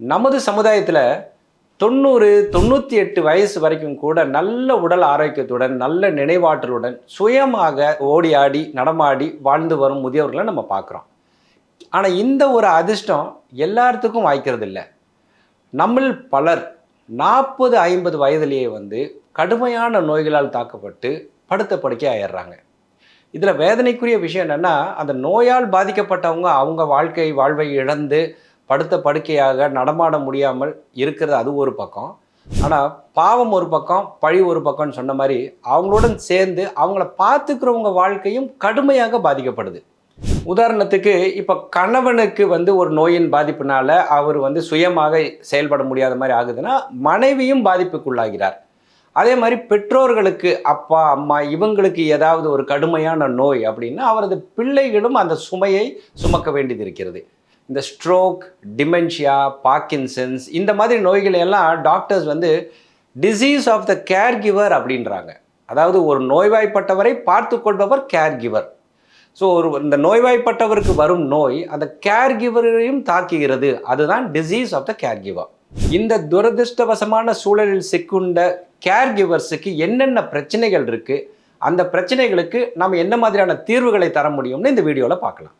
நமது சமுதாயத்தில் தொண்ணூறு தொண்ணூற்றி எட்டு வயசு வரைக்கும் கூட நல்ல உடல் ஆரோக்கியத்துடன் நல்ல நினைவாற்றலுடன் சுயமாக ஓடி ஆடி நடமாடி வாழ்ந்து வரும் முதியவர்களை நம்ம பார்க்குறோம். ஆனால் இந்த ஒரு அதிர்ஷ்டம் எல்லாத்துக்கும் வாய்க்கிறது இல்லை நம்மில் பலர் நாற்பது ஐம்பது வயதிலேயே வந்து கடுமையான நோய்களால் தாக்கப்பட்டு படுத்த படுக்கை ஆயிடுறாங்க. இதில் வேதனைக்குரிய விஷயம் என்னென்னா அந்த நோயால் பாதிக்கப்பட்டவங்க அவங்க வாழ்க்கை வாழ்வை இழந்து படுத்த படுக்கையாக நடமாட முடியாமல் இருக்கிறது அது ஒரு பக்கம். ஆனால் பாவம் ஒரு பக்கம் பழி ஒரு பக்கம்னு சொன்ன மாதிரி அவங்களுடன் சேர்ந்து அவங்கள பார்த்துக்கிறவங்க வாழ்க்கையும் கடுமையாக பாதிக்கப்படுது. உதாரணத்துக்கு இப்போ கணவனுக்கு வந்து ஒரு நோயின் பாதிப்புனால அவர் வந்து சுயமாக செயல்பட முடியாத மாதிரி ஆகுதுன்னா மனைவியும் பாதிப்புக்குள்ளாகிறார். அதே மாதிரி பெற்றோர்களுக்கு அப்பா அம்மா இவங்களுக்கு ஏதாவது ஒரு கடுமையான நோய் அப்படின்னா அவரது பிள்ளைகளும் அந்த சுமையை சுமக்க வேண்டியது இருக்கிறது. இந்த ஸ்ட்ரோக் டிமென்ஷியா பார்க்கின்சன்ஸ் இந்த மாதிரி நோய்களை எல்லாம் டாக்டர்ஸ் வந்து disease of the caregiver அப்படின்றாங்க. அதாவது ஒரு நோய்வாய்ப்பட்டவரை பார்த்து கொள்பவர் கேர் கிவர் ஸோ ஒரு இந்த நோய்வாய்ப்பட்டவருக்கு வரும் நோய் அந்த கேர் கிவரையும் தாக்குகிறது. அதுதான் disease of the caregiver இந்த துரதிருஷ்டவசமான சூழலில் சிக்குண்ட கேர் கிவர்ஸுக்கு என்னென்ன பிரச்சனைகள் இருக்குது அந்த பிரச்சனைகளுக்கு நம்ம என்ன மாதிரியான தீர்வுகளை தர முடியும்னு இந்த வீடியோவில் பார்க்கலாம்.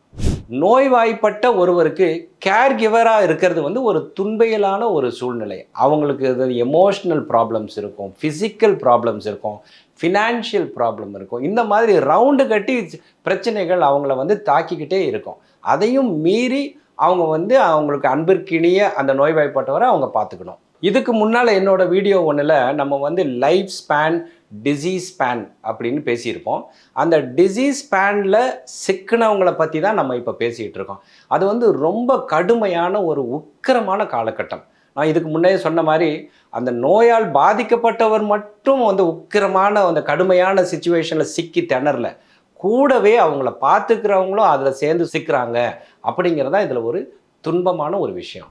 நோய்வாய்ப்பட்ட ஒருவருக்கு கேர் கிவராக இருக்கிறது வந்து ஒரு துன்பையிலான ஒரு சூழ்நிலை. அவங்களுக்கு இது எமோஷ்னல் ப்ராப்ளம்ஸ் இருக்கும் ஃபிசிக்கல் ப்ராப்ளம்ஸ் இருக்கும் ஃபினான்ஷியல் ப்ராப்ளம் இருக்கும். இந்த மாதிரி ரவுண்டு கட்டி பிரச்சனைகள் அவங்கள வந்து தாக்கிக்கிட்டே இருக்கும். அதையும் மீறி அவங்க வந்து அவங்களுக்கு அன்பிற்கினிய அந்த நோய்வாய்ப்பட்டவரை அவங்க பார்த்துக்கணும். இதுக்கு முன்னால் என்னோட வீடியோ ஒன்றில் நம்ம வந்து லைஃப் ஸ்பேன் டிசீஸ் ஸ்பேன் அப்படின்னு பேசியிருப்போம். அந்த டிசீஸ் ஸ்பேனில் சிக்கினவங்களை பற்றி தான் நம்ம இப்போ பேசிகிட்டு இருக்கோம் அது வந்து ரொம்ப கடுமையான ஒரு உக்கிரமான காலகட்டம். நான் இதுக்கு முன்னே சொன்ன மாதிரி அந்த நோயால் பாதிக்கப்பட்டவர் மட்டும் வந்து உக்கிரமான அந்த கடுமையான சுச்சுவேஷனில் சிக்கி திணறல. கூடவே அவங்கள பார்த்துக்கிறவங்களும் அதில் சேர்ந்து சிக்கிறாங்க அப்படிங்கிறதான் இதில் ஒரு துன்பமான ஒரு விஷயம்.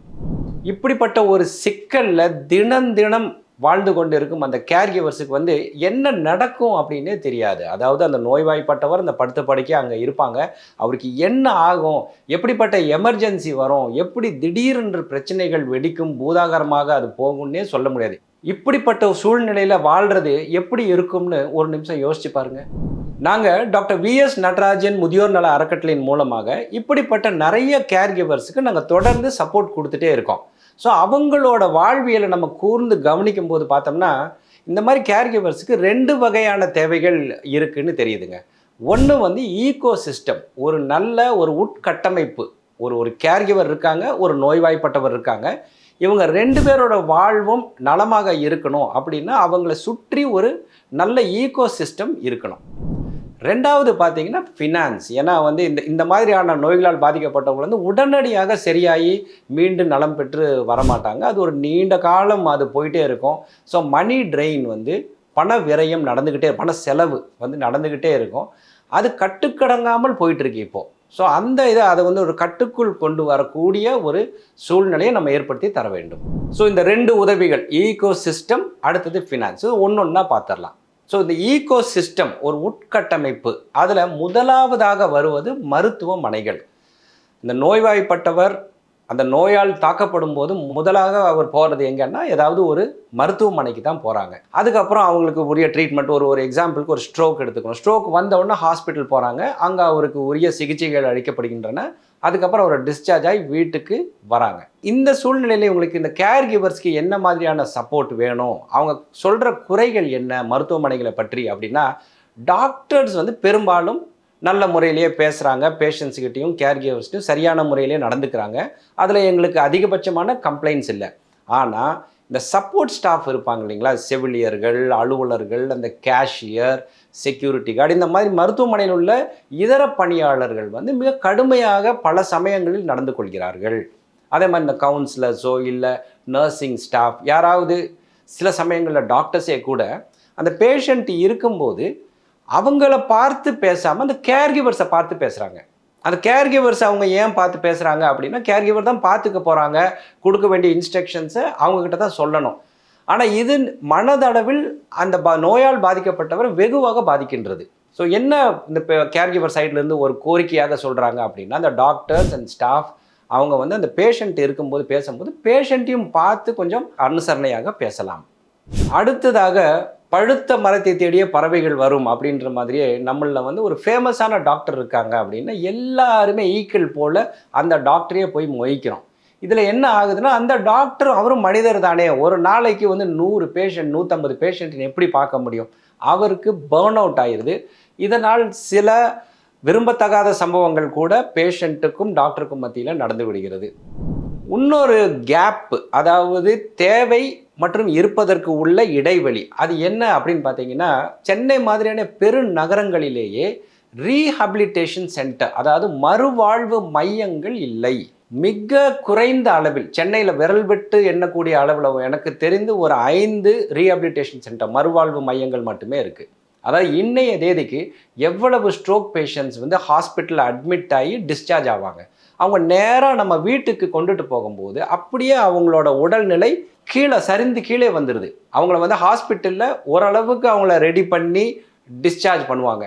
இப்படிப்பட்ட ஒரு சிக்கலில் தினம் தினம் வாழ்ந்து கொண்டு இருக்கும் அந்த கேர்கிவர்ஸுக்கு வந்து என்ன நடக்கும் அப்படின்னே தெரியாது. அதாவது அந்த நோய்வாய்ப்பட்டவர் அந்த படுத்த படுக்கை அங்கே இருப்பாங்க. அவருக்கு என்ன ஆகும் எப்படிப்பட்ட எமர்ஜென்சி வரும் எப்படி திடீரென்று பிரச்சனைகள் வெடிக்கும் பூதாகரமாக அது போகும்னே சொல்ல முடியாது. இப்படிப்பட்ட சூழ்நிலையில் வாழ்கிறது எப்படி இருக்கும்னு ஒரு நிமிஷம் யோசிச்சு பாருங்க. நாங்கள் டாக்டர் விஎஸ் நடராஜன் முதியோர் நல அறக்கட்டளையின் மூலமாக இப்படிப்பட்ட நிறைய கேர்கிவர்ஸுக்கு நாங்கள் தொடர்ந்து சப்போர்ட் கொடுத்துட்டே இருக்கோம். ஸோ அவங்களோட வாழ்வியலை நம்ம கூர்ந்து கவனிக்கும் போது பார்த்தோம்னா இந்த மாதிரி கேர்கிவர்ஸுக்கு ரெண்டு வகையான தேவைகள் இருக்குதுன்னு தெரியுதுங்க. ஒன்று வந்து ஈகோ சிஸ்டம் ஒரு நல்ல ஒரு உட்கட்டமைப்பு. ஒரு ஒரு கேர்கிவர் இருக்காங்க ஒரு நோய்வாய்ப்பட்டவர் இருக்காங்க. இவங்க ரெண்டு பேரோட வாழ்வும் நலமாக இருக்கணும் அப்படின்னா அவங்கள சுற்றி ஒரு நல்ல ஈகோ சிஸ்டம் இருக்கணும். ரெண்டாவது பார்த்தீங்கன்னா ஃபினான்ஸ் ஏன்னா வந்து இந்த இந்த மாதிரியான நோய்களால் பாதிக்கப்பட்டவங்க வந்து உடனடியாக சரியாகி மீண்டும் நலம் பெற்று வரமாட்டாங்க. அது ஒரு நீண்ட காலம் அது போயிட்டே இருக்கும். ஸோ மணி ட்ரெயின் வந்து பண விரயம் நடந்துக்கிட்டே பண செலவு வந்து நடந்துக்கிட்டே இருக்கும். அது கட்டுக்கடங்காமல் போயிட்டுருக்கு இப்போது ஸோ அந்த இதை அதை வந்து ஒரு கட்டுக்குள் கொண்டு வரக்கூடிய ஒரு சூழ்நிலையை நம்ம ஏற்படுத்தி தர வேண்டும். ஸோ இந்த ரெண்டு உதவிகள் ஈகோ சிஸ்டம் அடுத்தது ஃபினான்ஸ் ஒன்று ஒன்றா பார்த்துடலாம் ஸோ இந்த ஈகோ சிஸ்டம் ஒரு உட்கட்டமைப்பு அதில் முதலாவதாக வருவது மருத்துவமனைகள். இந்த நோய்வாய்ப்பட்டவர் அந்த நோயால் தாக்கப்படும் போது முதலாக அவர் போகிறது எங்கன்னா ஏதாவது ஒரு மருத்துவமனைக்கு தான் போகிறாங்க அதுக்கப்புறம் அவங்களுக்கு உரிய ட்ரீட்மெண்ட் ஒரு ஒரு எக்ஸாம்பிளுக்கு ஒரு ஸ்ட்ரோக் எடுத்துக்கணும். ஸ்ட்ரோக் வந்தவுடனே ஹாஸ்பிட்டல் போகிறாங்க அங்கே அவருக்கு உரிய சிகிச்சைகள் அளிக்கப்படுகின்றன. அதுக்கப்புறம் அவரை டிஸ்சார்ஜ் ஆகி வீட்டுக்கு வராங்க. இந்த சூழ்நிலையில் உங்களுக்கு இந்த கேர் கிவர்ஸ்க்கு என்ன மாதிரியான சப்போர்ட் வேணும்? அவங்க சொல்கிற குறைகள் என்ன? மருத்துவமனைகளை பற்றி அப்படின்னா டாக்டர்ஸ் வந்து பெரும்பாலும் நல்ல முறையிலேயே பேசுகிறாங்க பேஷண்ட்ஸுக்கிட்டையும் கேர் கிவர்ஸ்ட்டையும் சரியான முறையிலேயே நடந்துக்கிறாங்க. அதில் எங்களுக்கு அதிகபட்சமான கம்ப்ளைண்ட்ஸ் இல்லை. ஆனால் இந்த சப்போர்ட் ஸ்டாஃப் இருப்பாங்க இல்லைங்களா? செவிலியர்கள் அலுவலர்கள் அந்த கேஷியர் செக்யூரிட்டி கார்டு. இந்த மாதிரி மருத்துவமனையில் உள்ள இதர பணியாளர்கள் வந்து மிக கடுமையாக பல சமயங்களில் நடந்து கொள்கிறார்கள். அதே மாதிரி இந்த கவுன்சிலர்ஸோ இல்லை நர்சிங் ஸ்டாஃப் யாராவது சில சமயங்களில் டாக்டர்ஸே கூட அந்த பேஷண்ட் இருக்கும்போது அவங்கள பார்த்து பேசாமல் அந்த கேர்கிவர்ஸை பார்த்து பேசுகிறாங்க அந்த கேர்கிவர்ஸ் அவங்க ஏன் பார்த்து பேசுகிறாங்க அப்படின்னா கேர்கிவர் தான் பார்த்துக்க போகிறாங்க கொடுக்க வேண்டிய இன்ஸ்ட்ரக்ஷன்ஸை அவங்கக்கிட்ட தான் சொல்லணும். ஆனால் இது மனதளவில் அந்த பா நோயால் பாதிக்கப்பட்டவர் வெகுவாக பாதிக்கின்றது. ஸோ என்ன இந்த கேர்கிவர் சைட்லேருந்து ஒரு கோரிக்கையாக சொல்கிறாங்க அப்படின்னா அந்த டாக்டர்ஸ் அண்ட் ஸ்டாஃப் அவங்க வந்து அந்த பேஷண்ட் இருக்கும்போது பேசும்போது பேஷண்ட்டையும் பார்த்து கொஞ்சம் அனுசரணையாக பேசலாம். அடுத்ததாக பழுத்த மரத்தை தேடிய பறவைகள் வரும் அப்படின்ற மாதிரியே நம்மளில் வந்து ஒரு ஃபேமஸான டாக்டர் இருக்காங்க அப்படின்னா எல்லாருமே ஈக்கள் போல் அந்த டாக்டரையே போய் மொய்க்கிறோம். இதில் என்ன ஆகுதுன்னா அந்த டாக்டர் அவரும் மனிதர் தானே. ஒரு நாளைக்கு வந்து நூறு பேஷண்ட் நூற்றம்பது பேஷண்ட் எப்படி பார்க்க முடியும்? அவருக்கு பேர்ன் அவுட் ஆயிடுது இதனால் சில விரும்பத்தகாத சம்பவங்கள் கூட பேஷண்ட்டுக்கும் டாக்டருக்கும் மத்தியில் நடந்து விடுகிறது. இன்னொரு கேப் அதாவது தேவை மற்றும் இருப்பதற்கு உள்ள இடைவெளி. அது என்ன அப்படின்னு பார்த்தீங்கன்னா சென்னை மாதிரியான பெருநகரங்களிலேயே ரீஹபிலிட்டேஷன் சென்டர் அதாவது மறுவாழ்வு மையங்கள் இல்லை. மிக குறைந்த அளவில் சென்னையில் விரல் விட்டு எண்ணக்கூடிய அளவில் எனக்கு தெரிந்து ஒரு ஐந்து ரீஹபிலிட்டேஷன் சென்டர் மறுவாழ்வு மையங்கள் மட்டுமே இருக்குது அதாவது இன்னைய தேதிக்கு எவ்வளவு ஸ்ட்ரோக் பேஷண்ட்ஸ் வந்து ஹாஸ்பிட்டலில் அட்மிட் ஆகி டிஸ்சார்ஜ் ஆவாங்க. அவங்க நேராக நம்ம வீட்டுக்கு கொண்டுட்டு போகும்போது அப்படியே அவங்களோட உடல்நிலை கீழே சரிந்து கீழே வந்துடுது அவங்கள வந்து ஹாஸ்பிட்டலில் ஓரளவுக்கு அவங்கள ரெடி பண்ணி டிஸ்சார்ஜ் பண்ணுவாங்க.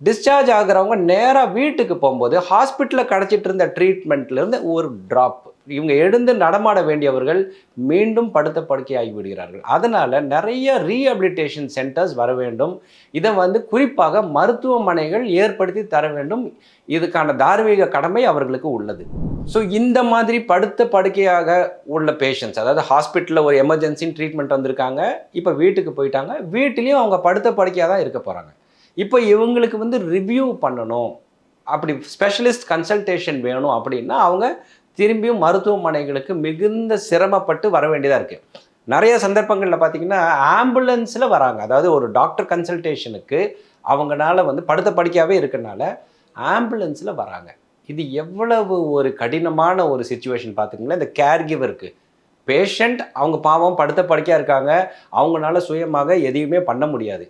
டிஸ்சார்ஜ் ஆகுறவங்க நேராக வீட்டுக்கு போகும்போது ஹாஸ்பிட்டலில் கிடச்சிட்டு இருந்த ட்ரீட்மெண்ட்லேருந்து ஒரு ட்ராப் இவங்க எழுந்து நடமாட வேண்டியவர்கள் மீண்டும் படுத்த படுக்கையாகி விடுகிறார்கள். அதனால் நிறைய ரீஹபிலிட்டேஷன் சென்டர்ஸ் வர வேண்டும். இதை வந்து குறிப்பாக மருத்துவமனைகள் ஏற்படுத்தி தர வேண்டும். இதுக்கான தார்மீக கடமை அவர்களுக்கு உள்ளது. ஸோ இந்த மாதிரி படுத்த படுக்கையாக உள்ள பேஷண்ட்ஸ் அதாவது ஹாஸ்பிட்டலில் ஒரு எமர்ஜென்சின்னு ட்ரீட்மெண்ட் வந்திருக்காங்க. இப்போ வீட்டுக்கு போயிட்டாங்க. வீட்டிலையும் அவங்க படுத்த படுக்கையாக தான் இருக்க போகிறாங்க இப்போ இவங்களுக்கு வந்து ரிவ்யூ பண்ணணும். அப்படி ஸ்பெஷலிஸ்ட் கன்சல்டேஷன் வேணும் அப்படின்னா அவங்க திரும்பியும் மருத்துவமனைகளுக்கு மிகுந்த சிரமப்பட்டு வர வேண்டியதாக இருக்குது நிறைய சந்தர்ப்பங்களில் பார்த்தீங்கன்னா ஆம்புலன்ஸில் வராங்க. அதாவது ஒரு டாக்டர் கன்சல்டேஷனுக்கு அவங்கனால வந்து படுத்த படுக்கையாகவே இருக்கனால ஆம்புலன்ஸில் வராங்க. இது எவ்வளவு ஒரு கடினமான ஒரு சுச்சுவேஷன் பார்த்திங்கன்னா இந்த கேர்கிவருக்கு பேஷண்ட் அவங்க பாவம் படுத்த படுக்கையாக இருக்காங்க. அவங்களால சுயமாக எதையுமே பண்ண முடியாது.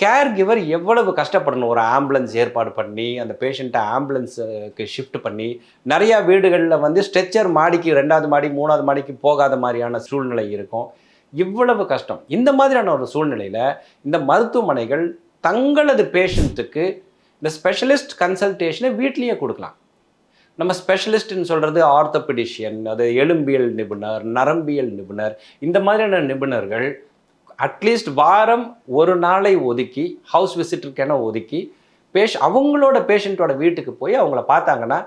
கேர் கிவர் எவ்வளவு கஷ்டப்படணும்? ஒரு ஆம்புலன்ஸ் ஏற்பாடு பண்ணி அந்த பேஷண்ட்டை ஆம்புலன்ஸுக்கு ஷிஃப்ட் பண்ணி நிறையா வீடுகளில் வந்து ஸ்ட்ரெச்சர் மாடிக்கு ரெண்டாவது மாடி மூணாவது மாடிக்கு போகாத மாதிரியான சூழ்நிலை இருக்கும். இவ்வளவு கஷ்டம். இந்த மாதிரியான ஒரு சூழ்நிலையில் இந்த மருத்துவமனைகள் தங்களது பேஷண்ட்டுக்கு இந்த ஸ்பெஷலிஸ்ட் கன்சல்டேஷனை வீட்லேயே கொடுக்கலாம். நம்ம ஸ்பெஷலிஸ்ட்னு சொல்கிறது ஆர்த்தோபெடிஷியன் அது எலும்பியல் நிபுணர் நரம்பியல் நிபுணர் இந்த மாதிரியான நிபுணர்கள் அட்லீஸ்ட் வாரம் ஒரு நாளை ஒதுக்கி ஹவுஸ் விசிட்டருக்கென ஒதுக்கி பேஷ் அவங்களோட பேஷண்ட்டோட வீட்டுக்கு போய் அவங்கள பார்த்தாங்கன்னா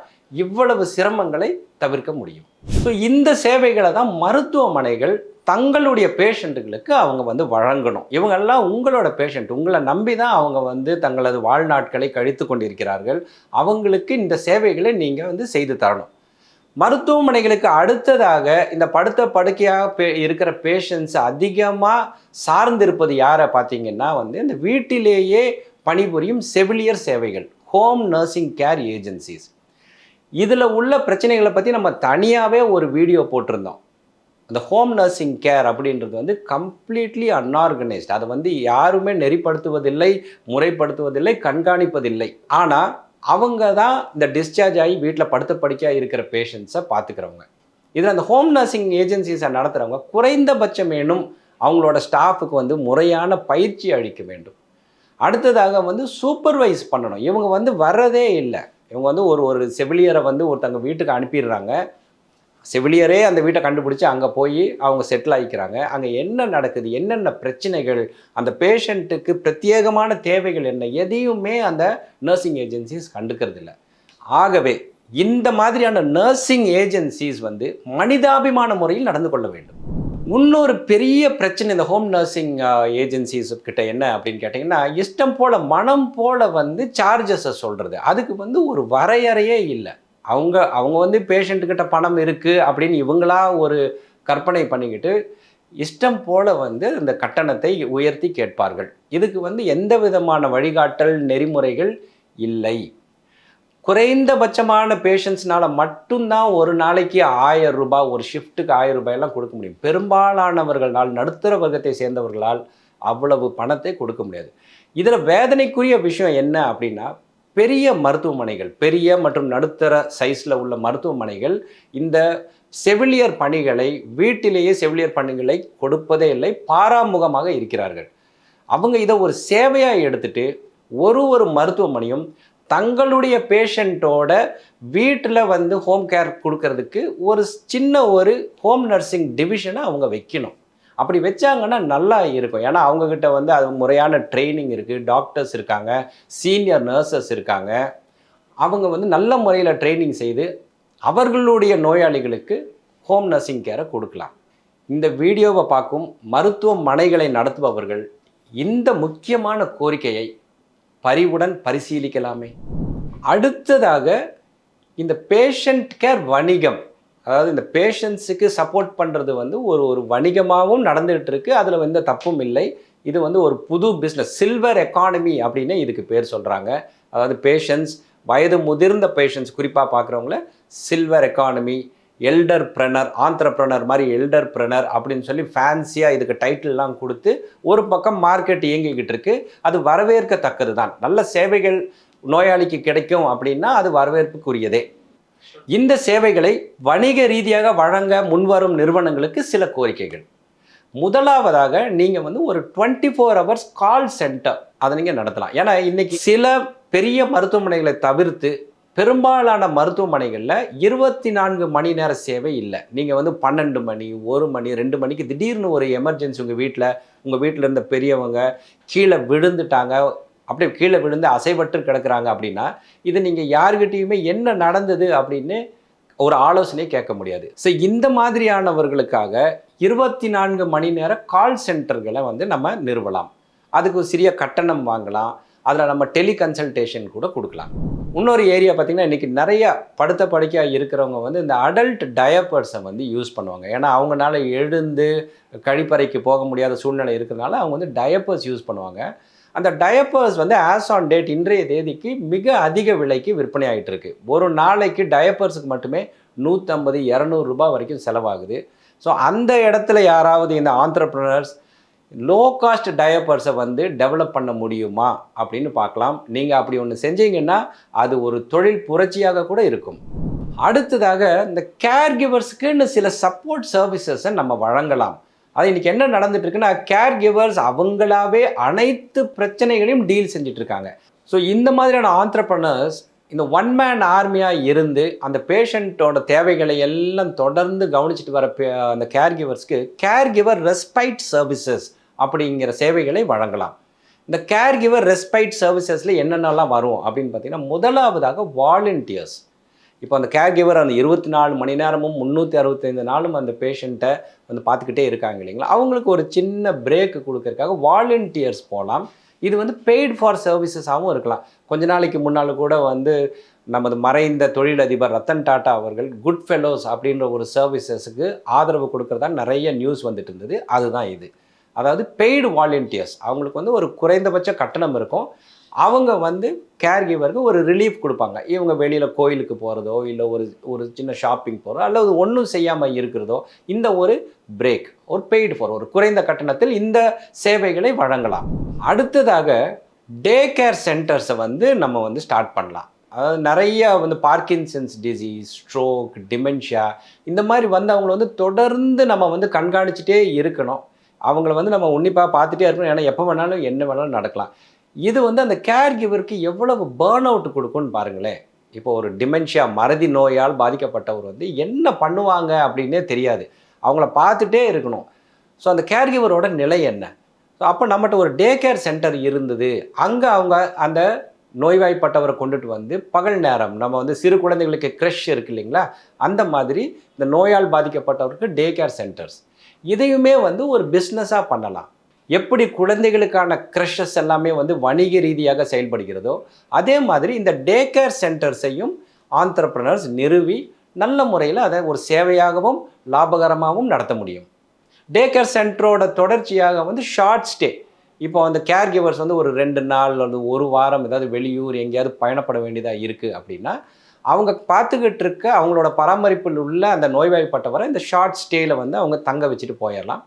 இவ்வளவு சிரமங்களை தவிர்க்க முடியும். ஸோ இந்த சேவைகளை தான் மருத்துவமனைகள் தங்களுடைய பேஷண்ட்டுகளுக்கு அவங்க வந்து வழங்கணும். இவங்கெல்லாம் உங்களோட பேஷண்ட் உங்களை நம்பி தான் அவங்க வந்து தங்களது வாழ்நாட்களை கழித்து கொண்டிருக்கிறார்கள். அவங்களுக்கு இந்த சேவைகளை நீங்கள் வந்து செய்து தரணும். மருத்துவமனைகளுக்கு அடுத்ததாக இந்த படுத்த படுக்கையாக பே இருக்கிற பேஷண்ட்ஸ் அதிகமாக சார்ந்திருப்பது யாரை பார்த்தீங்கன்னா வந்து இந்த வீட்டிலேயே பணிபுரியும் செவிலியர் சேவைகள் ஹோம் நர்சிங் கேர் ஏஜென்சிஸ் இதில் உள்ள பிரச்சனைகளை பற்றி நம்ம தனியாகவே ஒரு வீடியோ போட்டிருந்தோம். அந்த ஹோம் நர்சிங் கேர் அப்படின்றது வந்து கம்ப்ளீட்லி அன்ஆர்கனைஸ்ட் அதை வந்து யாருமே நெறிப்படுத்துவதில்லை முறைப்படுத்துவதில்லை கண்காணிப்பதில்லை. ஆனால் அவங்க தான் இந்த டிஸ்சார்ஜ் ஆகி வீட்டில் படுத்த படுக்கையாக இருக்கிற பேஷண்ட்ஸை பார்த்துக்கிறவங்க இதில் அந்த ஹோம் நர்சிங் ஏஜென்சிஸை நடத்துகிறவங்க குறைந்தபட்சம் வேணும் அவங்களோட ஸ்டாஃபுக்கு வந்து முறையான பயிற்சி அளிக்க வேண்டும். அடுத்ததாக வந்து சூப்பர்வைஸ் பண்ணணும். இவங்க வந்து வர்றதே இல்லை. இவங்க வந்து ஒரு ஒரு செவிலியரை வந்து ஒருத்தங்க வீட்டுக்கு அனுப்பிடுறாங்க. செவிலியரே அந்த வீட்டை கண்டுபிடிச்சி அங்கே போய் அவங்க செட்டில் ஆகிக்கிறாங்க அங்கே என்ன நடக்குது? என்னென்ன பிரச்சனைகள்? அந்த பேஷண்ட்டுக்கு பிரத்யேகமான தேவைகள் என்ன? எதையுமே அந்த நர்சிங் ஏஜென்சிஸ் கண்டுக்கிறது இல்லை ஆகவே இந்த மாதிரியான நர்சிங் ஏஜென்சிஸ் வந்து மனிதாபிமான முறையில் நடந்து கொள்ள வேண்டும். இன்னொரு பெரிய பிரச்சனை இந்த ஹோம் நர்சிங் ஏஜென்சிஸ் கிட்ட என்ன அப்படின்னு கேட்டிங்கன்னா இஷ்டம் போல் மனம் போல் வந்து சார்ஜஸை சொல்கிறது அதுக்கு வந்து ஒரு வரையறையே இல்லை. அவங்க அவங்க வந்து பேஷண்ட்டுக்கிட்ட பணம் இருக்குது அப்படின்னு இவங்களா ஒரு கற்பனை பண்ணிக்கிட்டு இஷ்டம் போல வந்து இந்த கட்டணத்தை உயர்த்தி கேட்பார்கள். இதுக்கு வந்து எந்த விதமான வழிகாட்டல் நெறிமுறைகள் இல்லை. குறைந்தபட்சமான பேஷண்ட்ஸ்னால் மட்டும்தான் ஒரு நாளைக்கு ஆயிரம் ரூபாய் ஒரு ஷிஃப்ட்டுக்கு ஆயிரம் ரூபாயெல்லாம் கொடுக்க முடியும். பெரும்பாலானவர்களால் நடுத்தர வர்க்கத்தை சேர்ந்தவர்களால் அவ்வளவு பணத்தை கொடுக்க முடியாது. இதில் வேதனைக்குரிய விஷயம் என்ன அப்படின்னா பெரிய மருத்துவமனைகள் பெரிய மற்றும் நடுத்தர சைஸில் உள்ள மருத்துவமனைகள் இந்த செவிலியர் பணிகளை வீட்டிலேயே செவிலியர் பணிகளை கொடுப்பதே இல்லை பாராமுகமாக இருக்கிறார்கள். அவங்க இதை ஒரு சேவையாக எடுத்துட்டு ஒரு ஒரு மருத்துவமனையும் தங்களுடைய பேஷண்ட்டோட வீட்டில் வந்து ஹோம் கேர் கொடுக்கறதுக்கு ஒரு சின்ன ஒரு ஹோம் நர்சிங் டிவிஷனை அவங்க வைக்கணும். அப்படி வச்சாங்கன்னா நல்லா இருக்கும். ஏன்னா அவங்கக்கிட்ட வந்து அது முறையான ட்ரைனிங் இருக்குது டாக்டர்ஸ் இருக்காங்க. சீனியர் நர்சஸ் இருக்காங்க. அவங்க வந்து நல்ல முறையில் ட்ரைனிங் செய்து அவர்களுடைய நோயாளிகளுக்கு ஹோம் நர்சிங் கேரை கொடுக்கலாம். இந்த வீடியோவை பார்க்கும் மருத்துவமனைகளை நடத்துபவர்கள் இந்த முக்கியமான கோரிக்கையை பரிவுடன் பரிசீலிக்கலாமே. அடுத்ததாக இந்த பேஷண்ட் கேர் வணிகம். அதாவது இந்த பேஷண்ட்ஸுக்கு சப்போர்ட் பண்ணுறது வந்து ஒரு ஒரு வணிகமாகவும் நடந்துகிட்டு இருக்குது அதில் எந்த தப்பும் இல்லை. இது வந்து ஒரு புது பிஸ்னஸ் சில்வர் எக்கானமி அப்படின்னு இதுக்கு பேர் சொல்கிறாங்க அதாவது பேஷண்ட்ஸ் வயது முதிர்ந்த பேஷண்ட்ஸ் குறிப்பாக பார்க்குறவங்கள silver economy elderpreneur entrepreneur மாதிரி எல்டர் ப்ரனர் அப்படின்னு சொல்லி ஃபேன்சியாக இதுக்கு டைட்டில்லாம் கொடுத்து ஒரு பக்கம் மார்க்கெட் இயங்கிக்கிட்டு இருக்குது அது வரவேற்கத்தக்கது தான் நல்ல சேவைகள் நோயாளிக்கு கிடைக்கும் அப்படின்னா அது வரவேற்புக்குரியதே. இந்த சேவைகளை வணிக ரீதியாக வழங்க முன்வரும் நிறுவனங்களுக்கு சில கோரிக்கைகள். முதலாவதாக நீங்கள் வந்து ஒரு twenty four hours call centre அதை நீங்கள் நடத்தலாம். ஏன்னா இன்றைக்கி சில பெரிய மருத்துவமனைகளை தவிர்த்து பெரும்பாலான மருத்துவமனைகளில் இருபத்தி நான்கு மணி நேர சேவை இல்லை. நீங்கள் வந்து பன்னெண்டு மணி ஒரு மணி ரெண்டு மணிக்கு திடீர்னு ஒரு எமர்ஜென்சி உங்கள் வீட்டில் உங்கள் வீட்டில் இருந்த பெரியவங்க கீழே விழுந்துட்டாங்க அப்படியே கீழே விழுந்து அசைவற்று கிடக்குறாங்க அப்படின்னா இது நீங்கள் யார்கிட்டையுமே என்ன நடந்தது அப்படின்னு ஒரு ஆலோசனையை கேட்க முடியாது. ஸோ இந்த மாதிரியானவர்களுக்காக இருபத்தி நான்கு மணி நேர கால் சென்டர்களை வந்து நம்ம நிறுவலாம். அதுக்கு ஒரு சிறிய கட்டணம் வாங்கலாம். அதில் நம்ம டெலி கன்சல்டேஷன் கூட கொடுக்கலாம். இன்னொரு ஏரியா பார்த்திங்கன்னா இன்றைக்கி நிறைய படுத்த படுக்கையாக இருக்கிறவங்க வந்து இந்த அடல்ட் டயப்பர்ஸை வந்து யூஸ் பண்ணுவாங்க. ஏன்னா அவங்களால எழுந்து கழிப்பறைக்கு போக முடியாத சூழ்நிலை இருக்கிறதுனால அவங்க வந்து டயப்பர்ஸ் யூஸ் பண்ணுவாங்க. அந்த டயப்பர்ஸ் வந்து ஆஸ் ஆன் டேட் இன்றைய தேதிக்கு மிக அதிக விலைக்கு விற்பனை ஆகிட்டு இருக்கு ஒரு நாளைக்கு டயப்பர்ஸுக்கு மட்டுமே நூற்றம்பது இரநூறுபா வரைக்கும் செலவாகுது. ஸோ அந்த இடத்துல யாராவது இந்த ஆண்டர்ப்ரனர்ஸ் லோ காஸ்ட் டயப்பர்ஸை வந்து டெவலப் பண்ண முடியுமா? அப்படின்னு பார்க்கலாம். நீங்கள் அப்படி ஒன்று செஞ்சீங்கன்னா அது ஒரு தொழில் புரட்சியாக கூட இருக்கும். அடுத்ததாக இந்த கேர் கிவர்ஸ்க்குன்னு சில சப்போர்ட் சர்வீசஸை நம்ம வழங்கலாம். அது இன்றைக்கி என்ன நடந்துட்டுருக்குன்னா கேர் கிவர்ஸ் அவங்களாவே அனைத்து பிரச்சனைகளையும் டீல் செஞ்சிட்ருக்காங்க. ஸோ இந்த மாதிரியான ஆண்டர்பனர்ஸ் இந்த ஒன் மேன் ஆர்மியாக இருந்து அந்த பேஷண்ட்டோட தேவைகளை எல்லாம் தொடர்ந்து கவனிச்சுட்டு வர பே- அந்த கேர் கிவர்ஸ்க்கு கேர் கிவர் ரெஸ்பைட் சர்வீசஸ் அப்படிங்கிற சேவைகளை வழங்கலாம். இந்த கேர் கிவர் ரெஸ்பைட் சர்வீசஸில் என்னென்னலாம் வரும் அப்படின்னு பார்த்தீங்கன்னா முதலாவதாக வாலண்டியர்ஸ் இப்போ அந்த கேர் கிவர் அந்த இருபத்தி நாலு மணி நேரமும் முந்நூற்றி அறுபத்தைந்து நாளும் அந்த பேஷண்ட்டை வந்து பார்த்துக்கிட்டே இருக்காங்க இல்லைங்களா? அவங்களுக்கு ஒரு சின்ன பிரேக் கொடுக்கறதுக்காக வாலண்டியர்ஸ் போகலாம். இது வந்து பெய்ட் ஃபார் சர்வீசஸாகவும் இருக்கலாம். கொஞ்ச நாளைக்கு முன்னால் கூட வந்து நமது மறைந்த தொழிலதிபர் ரத்தன் டாட்டா அவர்கள் குட் ஃபெலோஸ் அப்படின்ற ஒரு சர்வீசஸுக்கு ஆதரவு கொடுக்கறதா நிறைய நியூஸ் வந்துட்டு இருந்தது. அதுதான் இது. அதாவது பெய்டு வாலண்டியர்ஸ் அவங்களுக்கு வந்து ஒரு குறைந்தபட்ச கட்டணம் இருக்கும். அவங்க வந்து கேர் கிவருக்கு ஒரு ரிலீஃப் கொடுப்பாங்க. இவங்க வெளியில் கோயிலுக்கு போகிறதோ இல்லை ஒரு ஒரு சின்ன ஷாப்பிங் போகிறதோ அல்லது ஒன்றும் செய்யாமல் இருக்கிறதோ இந்த ஒரு பிரேக் ஒரு பெய்டு ஃபார் ஒரு குறைந்த கட்டணத்தில் இந்த சேவைகளை வழங்கலாம். அடுத்ததாக டே கேர் சென்டர்ஸை வந்து நம்ம வந்து ஸ்டார்ட் பண்ணலாம். அதாவது நிறைய வந்து பார்க்கின்சன்ஸ் டிசீஸ் ஸ்ட்ரோக் டிமென்ஷியா இந்த மாதிரி வந்து அவங்கள வந்து தொடர்ந்து நம்ம வந்து கண்காணிச்சிட்டே இருக்கணும். அவங்கள வந்து நம்ம உன்னிப்பாக பார்த்துட்டே இருக்கணும். ஏன்னா எப்போ வேணாலும் என்ன வேணாலும் நடக்கலாம். இது வந்து அந்த கேர் கிவருக்கு எவ்வளவு பேர்ன் அவுட் கொடுக்கும்னு பாருங்களேன். இப்போ ஒரு டிமென்ஷியா மறதி நோயால் பாதிக்கப்பட்டவர் வந்து என்ன பண்ணுவாங்க அப்படின்னே தெரியாது. அவங்கள பார்த்துட்டே இருக்கணும். ஸோ அந்த கேர் கிவரோட நிலை என்ன? ஸோ அப்போ நம்மகிட்ட ஒரு டே கேர் சென்டர் இருந்தது. அங்கே அவங்க அந்த நோய்வாய்ப்பட்டவரை கொண்டுட்டு வந்து பகல் நேரம் நம்ம வந்து சிறு குழந்தைகளுக்கு க்ரெஷ் இருக்கு இல்லைங்களா? அந்த மாதிரி இந்த நோயால் பாதிக்கப்பட்டவருக்கு டே கேர் சென்டர்ஸ் இதையுமே வந்து ஒரு பிஸ்னஸாக பண்ணலாம். எப்படி குழந்தைகளுக்கான க்ரஷஸ் எல்லாமே வந்து வணிக ரீதியாக செயல்படுகிறதோ அதே மாதிரி இந்த டே கேர் சென்டர்ஸையும் ஆண்டர்பிரனர்ஸ் நிறுவி நல்ல முறையில் அதை ஒரு சேவையாகவும் லாபகரமாகவும் நடத்த முடியும். டே கேர் சென்டரோட தொடர்ச்சியாக வந்து ஷார்ட் ஸ்டே இப்போ அந்த கேர் கிவர்ஸ் வந்து ஒரு ரெண்டு நாள் அல்லது ஒரு வாரம் ஏதாவது வெளியூர் எங்கேயாவது பயணப்பட வேண்டியதாக இருக்குது அப்படின்னா அவங்க பார்த்துக்கிட்டு இருக்க அவங்களோட பராமரிப்பில் உள்ள அந்த நோய்வாய்ப்பட்டவரை இந்த ஷார்ட் ஸ்டேயில் வந்து அவங்க தங்க வச்சுட்டு போயிடலாம்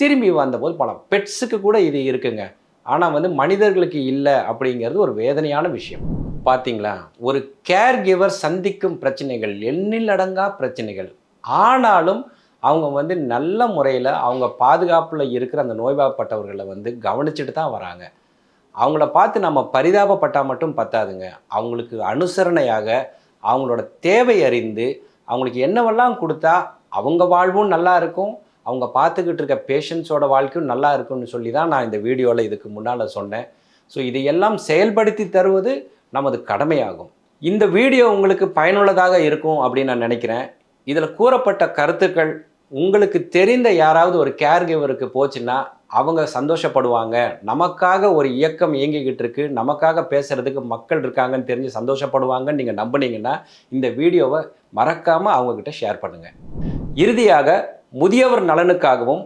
திரும்பி வந்தபோது பல பெட்ஸுக்கு கூட இது இருக்குங்க. ஆனால் வந்து மனிதர்களுக்கு இல்லை அப்படிங்கிறது ஒரு வேதனையான விஷயம். பார்த்தீங்களா ஒரு கேர் கிவர் சந்திக்கும் பிரச்சனைகள் எண்ணிலடங்கா பிரச்சனைகள். ஆனாலும் அவங்க வந்து நல்ல முறையில் அவங்க பாதுகாப்பில் இருக்கிற அந்த நோய்வாய்ப்பட்டவர்களை வந்து கவனிச்சுட்டு தான் வராங்க. அவங்கள பார்த்து நம்ம பரிதாபப்பட்டால் மட்டும் பத்தாதுங்க. அவங்களுக்கு அனுசரணையாக அவங்களோட தேவை அறிந்து அவங்களுக்கு என்னவெல்லாம் கொடுத்தா அவங்க வாழ்வும் நல்லா இருக்கும் அவங்க பார்த்துக்கிட்டு இருக்க பேஷண்ட்ஸோட வாழ்க்கையும் நல்லா இருக்கும்னு சொல்லி தான் நான் இந்த வீடியோவில் இதுக்கு முன்னால் சொன்னேன். ஸோ இதையெல்லாம் செயல்படுத்தி தருவது நமது கடமையாகும். இந்த வீடியோ உங்களுக்கு பயனுள்ளதாக இருக்கும் அப்படின்னு நான் நினைக்கிறேன். இதில் கூறப்பட்ட கருத்துக்கள் உங்களுக்கு தெரிந்த யாராவது ஒரு கேர் கிவருக்கு போச்சுன்னா அவங்க சந்தோஷப்படுவாங்க. நமக்காக ஒரு இயக்கம் இயங்கிக்கிட்டு இருக்கு. நமக்காக பேசுறதுக்கு மக்கள் இருக்காங்கன்னு தெரிஞ்சு சந்தோஷப்படுவாங்கன்னு நீங்கள் நம்புனீங்கன்னா இந்த வீடியோவை மறக்காமல் அவங்கக்கிட்ட ஷேர் பண்ணுங்கள் இறுதியாக முதியவர் நலனுக்காகவும்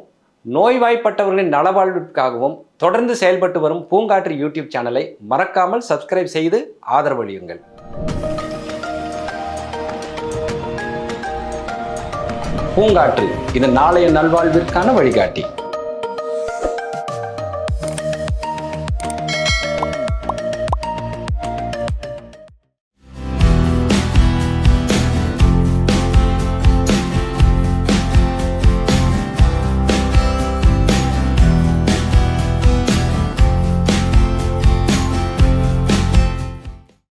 நோய்வாய்ப்பட்டவர்களின் நலவாழ்வுக்காகவும் தொடர்ந்து செயல்பட்டு வரும் பூங்காற்று யூடியூப் சேனலை மறக்காமல் சப்ஸ்கிரைப் செய்து ஆதரவளியுங்கள். பூங்காற்று இது நாளைய நல்வாழ்விற்கான வழிகாட்டி.